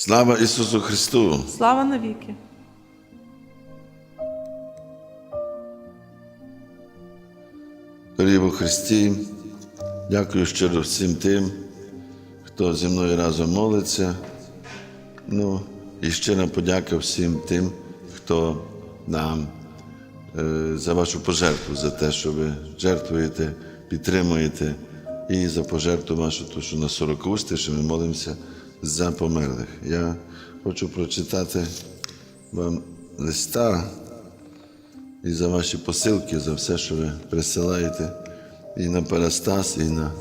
Слава Ісусу Христу! Слава навіки! Дорогі у Христі, дякую щиро всім тим, хто зі мною разом молиться. Ну, і щира подяка всім тим, хто нам е, за вашу пожертву, за те, що ви жертвуєте, підтримуєте, і за пожертву вашу, ту, що на 40 усти, що ми молимося за померлих. Я хочу прочитати вам листа і за ваші посилки, за все, що ви присилаєте і на Перестас, і, на,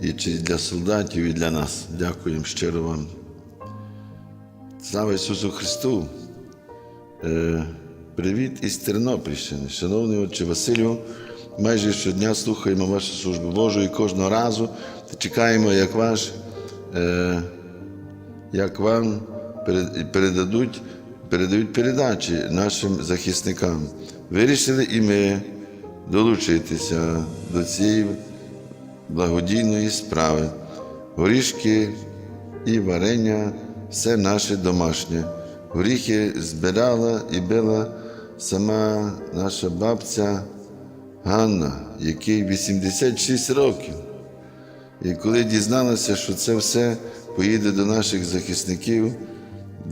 і для солдатів, і для нас. Дякуємо щиро вам. Слава Ісусу Христу! Е, привіт із Тернопільщини. Шановний отче Василю, майже щодня слухаємо вашу службу Божу і кожного разу чекаємо, як ваш. Е, як вам передадуть, передають передачі нашим захисникам. Вирішили і ми долучитися до цієї благодійної справи. Горішки і варення все наше домашнє. Горіхи збирала і била сама наша бабця Ганна, якій 86 років. І коли дізналася, що це все поїде до наших захисників,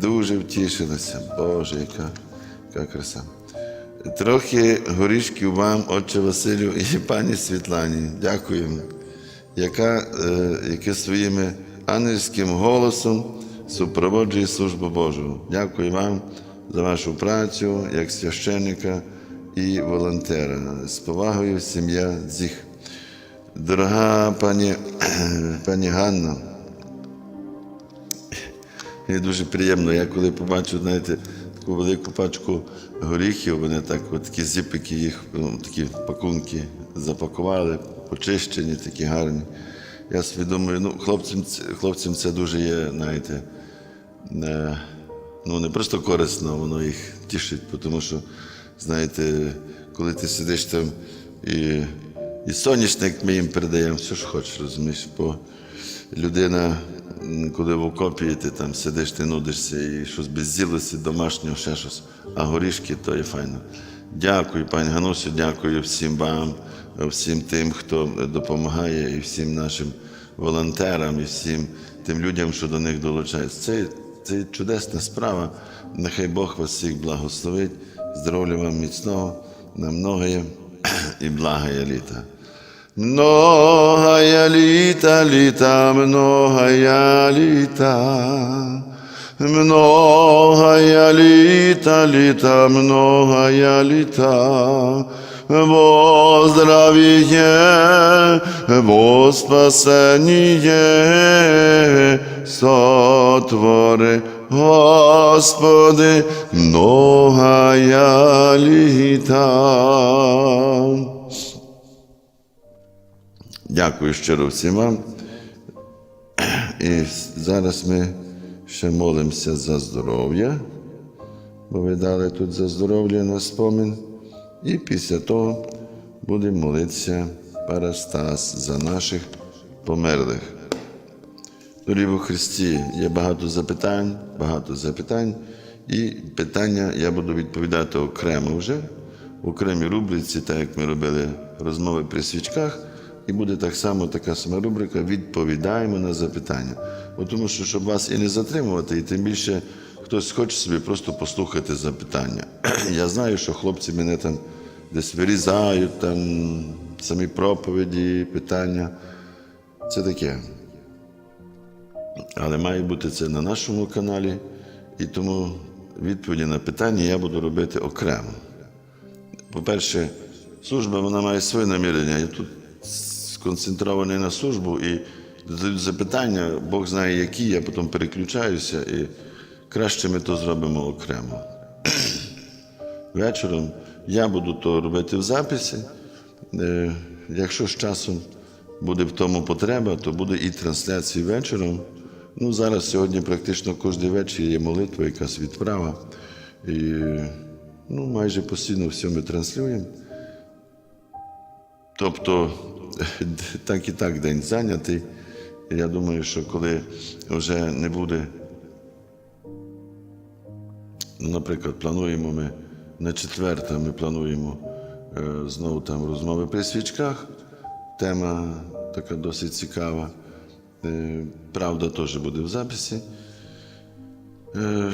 дуже втішилася. Боже, яка, яка краса. Трохи горішків вам, отче Василю і пані Світлані. Дякуємо, яка, е, яке своїм ангельським голосом супроводжує службу Божу. Дякую вам за вашу працю як священника і волонтера. З повагою, сім'я Дзіх. Дорога пані, пані Ганна, мені дуже приємно, я коли побачив, знаєте, таку велику пачку горіхів, вони так, от такі зіпики їх, ну, такі пакунки запакували, почищені, такі гарні. Я думаю, ну, хлопцям, хлопцям це дуже є, знаєте, не, ну, не просто корисно, воно їх тішить, тому що, знаєте, коли ти сидиш там і, і соняшник ми їм передаємо, все що хочеш, розумієш, бо людина, коли в окопі ти там сидиш, ти нудишся і щось беззілості, домашнього, ще щось, а горішки то є файно. Дякую, пані Ганусю, дякую всім вам, всім тим, хто допомагає, і всім нашим волонтерам, і всім тим людям, що до них долучаються. Це, це чудесна справа. Нехай Бог вас всіх благословить, здоров'я вам міцного, на многое і благая літа. Многая літа, літа, літа. Многая літа, літа, многая літа. Во здравие, во спасение, сотвори, Господи, многая літа. Дякую щиро всім вам. І зараз ми ще молимося за здоров'я, бо ви дали тут за здоров'я на спомин. І після того будемо молитися Парастас за наших померлих. У Христі, є багато запитань, багато запитань, і питання я буду відповідати окремо вже, в окремій рубриці, так як ми робили розмови при свічках, і буде так само така сама рубрика Відповідаємо на запитання. Бо Тому що, щоб вас і не затримувати, і тим більше хтось хоче собі просто послухати запитання. Я знаю, що хлопці мене там десь вирізають, там самі проповіді, питання. Це таке. Але має бути це на нашому каналі, і тому відповіді на питання я буду робити окремо. По-перше, служба вона має своє намірення. Я тут сконцентрований на службу і задають запитання, Бог знає, які, я потім переключаюся, і краще ми то зробимо окремо. Вечором я буду то робити в записі. Е, Якщо з часом буде в тому потреба, то буде і трансляції вечором. Ну, зараз сьогодні практично кожен вечір є молитва, якась відправа. І ну, майже постійно все ми транслюємо. Тобто, так і так день зайнятий. Я думаю, що коли вже не буде наприклад, плануємо ми на четверте, ми плануємо е, знову там розмови при свічках. Тема така досить цікава. Е, Правда теж буде в записі. Е,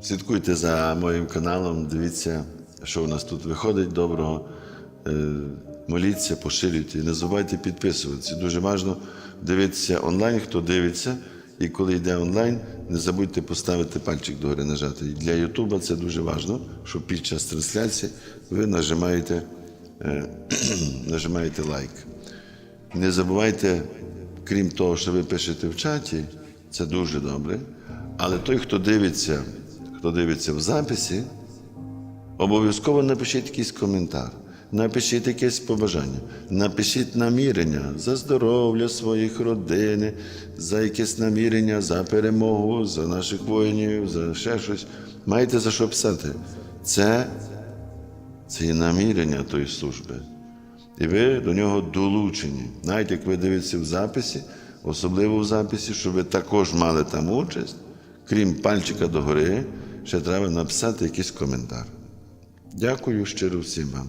Слідкуйте за моїм каналом, дивіться, що у нас тут виходить доброго. Е, Моліться, поширюйте. Не забувайте підписуватися. Дуже важливо дивитися онлайн, хто дивиться. І коли йде онлайн, не забудьте поставити пальчик догори нажати. І для Ютуба це дуже важливо, що під час трансляції ви нажимаєте, е, нажимаєте лайк. Не забувайте, крім того, що ви пишете в чаті, це дуже добре. Але той, хто дивиться, хто дивиться в записі, обов'язково напишіть якийсь коментар, напишіть якесь побажання, напишіть намірення за здоров'я своїх родини, за якесь намірення, за перемогу, за наших воїнів, за ще щось. Маєте за що писати. Це, це є намірення тої служби. І ви до нього долучені. Навіть як ви дивитеся в записі, особливо в записі, щоб ви також мали там участь, крім пальчика догори, ще треба написати якийсь коментар. Дякую щиро всім вам.